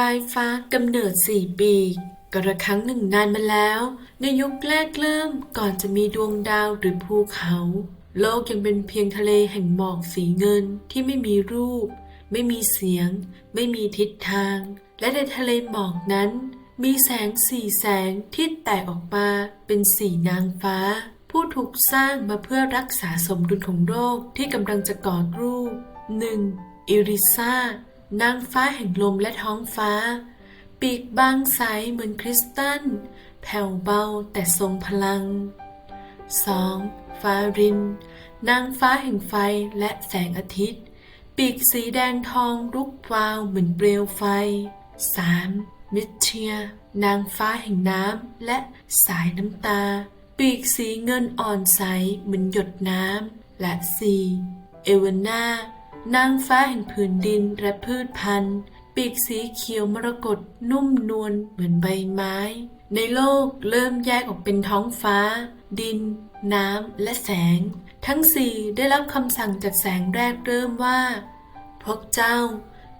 ลายฟ้ากำเนิดสี่ปีกกระครั้งหนึ่งนานมาแล้ว ในยุคแรกเริ่มก่อนจะมีดวงดาวหรือภูเขา โลกยังเป็นเพียงทะเลแห่งหมอกสีเงินที่ไม่มีรูป ไม่มีเสียง ไม่มีทิศทาง และในทะเลหมอกนั้น มีแสงสี่แสงที่แตกออกมาเป็นสี่นางฟ้า ผู้ถูกสร้างมาเพื่อรักษาสมดุลของโลกที่กำลังจะก่อรูป 1. อิริซา นางฟ้าแห่งลมและท้องฟ้า ปีกบางใสเหมือนคริสตัล แผ่วเบาแต่ทรงพลัง 2. ฟาริน นางฟ้าแห่งไฟและแสงอาทิตย์ ปีกสีแดงทองลุกวาวเหมือนเปลวไฟ 3. มิเทีย นางฟ้าแห่งน้ำและสายน้ำตา ปีกสีเงินอ่อนใสเหมือนหยดน้ำและ 4. เอเวานา นางฟ้าแห่งผืนดินและพืชพันธุ์ ปีกสีเขียวมรกตนุ่มนวลเหมือนใบไม้ ในโลกเริ่มแยกออกเป็นท้องฟ้า ดิน น้ำ และแสง ทั้งสี่ได้รับคำสั่งจากแสงแรกเริ่มว่า พวกเจ้า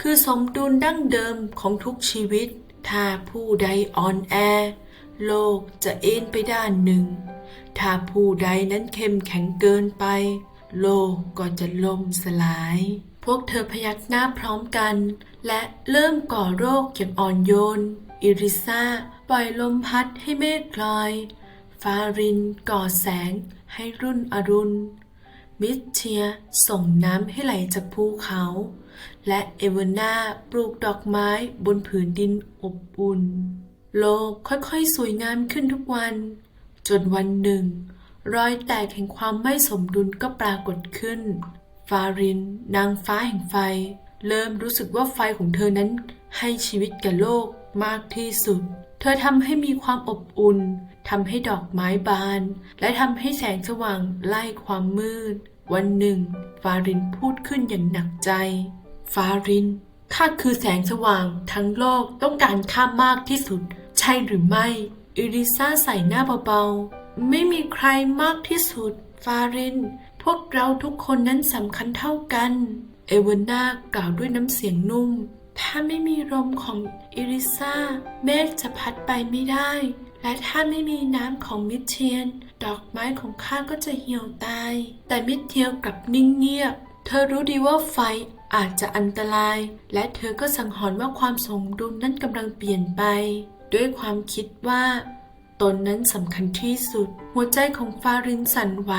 คือสมดุลดั้งเดิมของทุกชีวิต ถ้าผู้ใดอ่อนแอ โลกจะเอ็นไปด้านหนึ่ง ถ้าผู้ใดนั้นเข้มแข็งเกินไป โลกก็จะล่มสลาย พวกเธอพยักหน้าพร้อมกัน และเริ่มก่อโรคอย่างอ่อนโยน อิริซาปล่อยลมพัดให้เมฆลอย ฟารินก่อแสงให้รุ่นอรุณ มิเทียส่งน้ำให้ไหลจากภูเขา และเอเวอนาปลูกดอกไม้บนผืนดินอบอุ่น โลกค่อยๆ สวยงามขึ้นทุกวัน จนวันหนึ่ง รอยแตกแห่งความไม่สมดุลก็ปรากฏขึ้น ฟาริน นางฟ้าแห่งไฟ เริ่มรู้สึกว่าไฟของเธอนั้นให้ชีวิตแก่โลกมากที่สุด เธอทำให้มีความอบอุ่นทำให้ดอกไม้บาน และทำให้แสงสว่างไล่ความมืด วันหนึ่ง ฟารินพูดขึ้นอย่างหนักใจ ฟาริน ข้าคือแสงสว่างทั้งโลกต้องการข้ามากที่สุด ใช่หรือไม่ อิริซาใส่หน้าเบาๆ ไม่มีใครมากที่สุด ฟาริน พวกเราทุกคนนั้นสำคัญเท่ากัน เอเวนนากล่าวด้วยน้ำเสียงนุ่ม ถ้าไม่มีลมของอิริซาเมฆจะพัดไปไม่ได้ และถ้าไม่มีน้ำของมิเทียน ดอกไม้ของข้าก็จะเหี่ยวตาย แต่มิเทียลกลับนิ่งเงียบ เธอรู้ดีว่าไฟอาจจะอันตราย และเธอก็สังหรณ์ว่าความสมดุลนั้นกำลังเปลี่ยนไป ด้วยความคิดว่า ตนนั้นสำคัญที่สุด หัวใจของฟารินสั่นไหว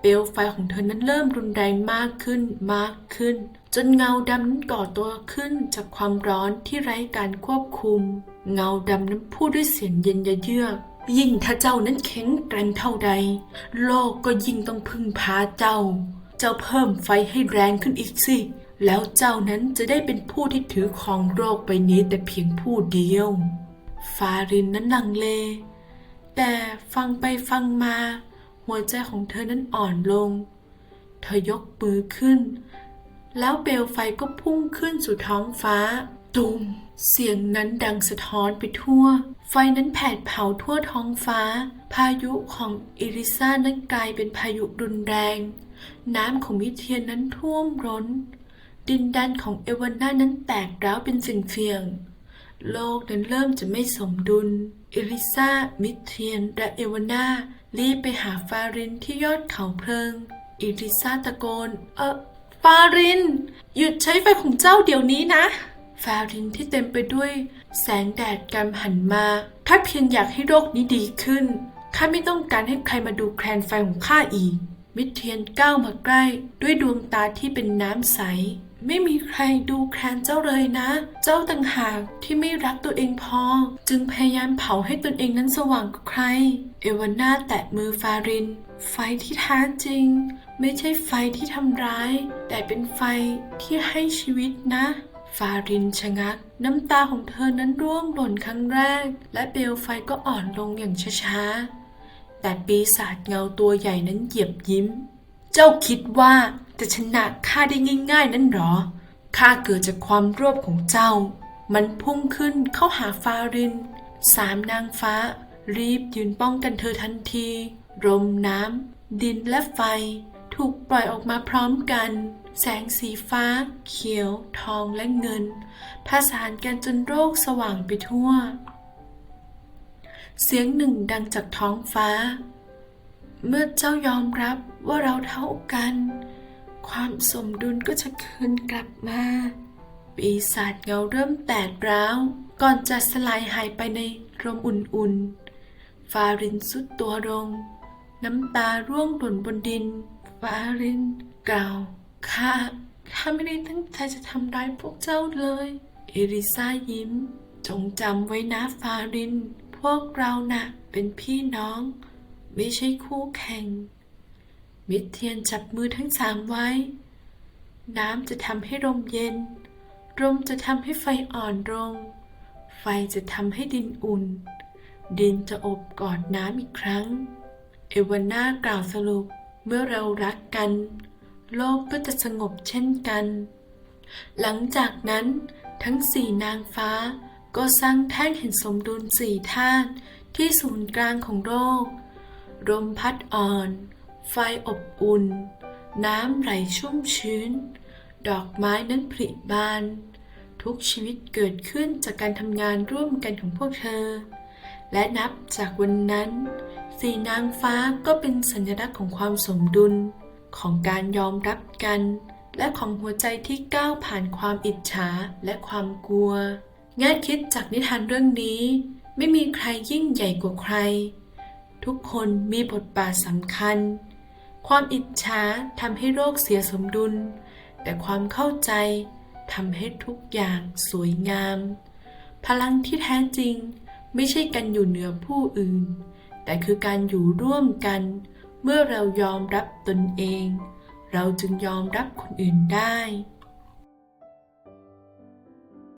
เปลวไฟของเธอนั้นเริ่มรุนแรงมากขึ้นมากขึ้น จนเงาดำนั้นก่อตัวขึ้นจากความร้อนที่ไร้การควบคุม เงาดำนั้นพูดด้วยเสียงเย็นยะเยือกยิ่งถ้าเจ้านั้นแข็งแกร่งเท่าใด โลกก็ยิ่งต้องพึ่งพาเจ้า เจ้าเพิ่มไฟให้แรงขึ้นอีกสิ แล้วเจ้านั้นจะได้เป็นผู้ที่ถือของโรคไปนี้แต่เพียงผู้เดียว ฟารินนั้นลังเล แต่ฟังไปฟังมา หัวใจของเธอนั้นอ่อนลง เธอยกมือขึ้น แล้วเปลวไฟก็พุ่งขึ้นสู่ท้องฟ้า ตุมเสียงนั้นดังสะท้อนไปทั่ว ไฟนั้นแผดเผาทั่วท้องฟ้า พายุของอิริซานั้นกลายเป็นพายุรุนแรง น้ำของมิเทียนนั้นท่วมร้น ดินแดนของเอวาน่านั้นแตกร้าวเป็นสิ่งเฟียง โลกนั้นเริ่มจะไม่สมดุลเอลิซา มิเทียน และเอวาน่ารีบไปหาฟารินที่ยอดเขาเพลิงเอลิซาตะโกน เออฟาริน หยุดใช้ไฟของเจ้าเดี๋ยวนี้นะ ฟารินที่เต็มไปด้วย แสงแดดกำหันมาถ้าเพียงอยากให้โรคนี้ดีขึ้น ข้าไม่ต้องการให้ใครมาดูแคลนไฟของข้าอีก มิเทียนก้าวมาใกล้ด้วยดวงตาที่เป็นน้ำใส ไม่มีใครดูแคลนเจ้าเลยนะ เจ้าต่างหากที่ไม่รักตัวเองพอ จึงพยายามเผาให้ตนเองนั้นสว่างกว่าใคร เอวาน่าแตะมือฟาริน ไฟที่แท้จริง ไม่ใช่ไฟที่ทำร้าย แต่เป็นไฟที่ให้ชีวิตนะฟารินชะงัก น้ำตาของเธอนั้นร่วงหล่นครั้งแรก และเปลวไฟก็อ่อนลงอย่างช้าๆแต่ปีศาจเงาตัวใหญ่นั้นเหยียบยิ้ม จ้าคิดว่าจะชนะข้าได้ง่ายๆ นั่นหรอ ข้าเกิดจากความรวบของเจ้า มันพุ่งขึ้นเข้าหาฟาริน สามนางฟ้า รีบยืนป้องกันเธอทันทีลมน้ำ ดินและไฟถถูกปล่อยออกมาพร้อมกัน แสงสีฟ้า เขียว ทองและเงินผสานกันจนโลกสว่างไปทั่ว เสียงหนึ่งดังจากท้องฟ้า เมื่อเจ้ายอมรับว่าเราเท่ากัน ความสมดุลก็จะคืนกลับมา ปีศาจเงาเริ่มแตกร้าว ก่อนจะสลายหายไปในลมอุ่นๆ ฟารินสุดตัวลง น้ำตาร่วงหล่นบนดิน ฟารินกล่าวข้าข้าไม่ได้ตั้งใจจะทำร้ายพวกเจ้าเลย เอริซายิ้ม จงจำไว้นะฟาริน พวกเราน่ะเป็นพี่น้อง ไม่ใช่คู่แข่ง มิตรเทียนจับมือทั้งสามไว้ น้ำจะทำให้ลมเย็นลมจะทำให้ไฟอ่อนลง ไฟจะทำให้ดินอุ่น ดินจะอบกอดน้ำอีกครั้ง เอวาน่ากล่าวสรุปเมื่อเรารักกัน โลกก็จะสงบเช่นกัน หลังจากนั้นทั้งสี่นางฟ้าก็สร้างแท่งแห่งสมดุลสี่ธาตุที่ศูนย์กลางของโลก ลมพัดอ่อน ไฟอบอุ่น น้ำไหลชุ่มชื้น ดอกไม้นั้นผลิบาน ทุกชีวิตเกิดขึ้นจากการทำงานร่วมกันของพวกเธอ และนับจากวันนั้น สีนางฟ้าก็เป็นสัญลักษณ์ของความสมดุล ของการยอมรับกัน และของหัวใจที่ก้าวผ่านความอิจฉาและความกลัวแง่คิดจากนิทานเรื่องนี้ ไม่มีใครยิ่งใหญ่กว่าใคร ทุกคนมีบทบาทสำคัญ ความอิจฉาทำให้โลกเสียสมดุล แต่ความเข้าใจทำให้ทุกอย่างสวยงาม พลังที่แท้จริงไม่ใช่การอยู่เหนือผู้อื่น แต่คือการอยู่ร่วมกัน เมื่อเรายอมรับตนเอง เราจึงยอมรับคนอื่นได้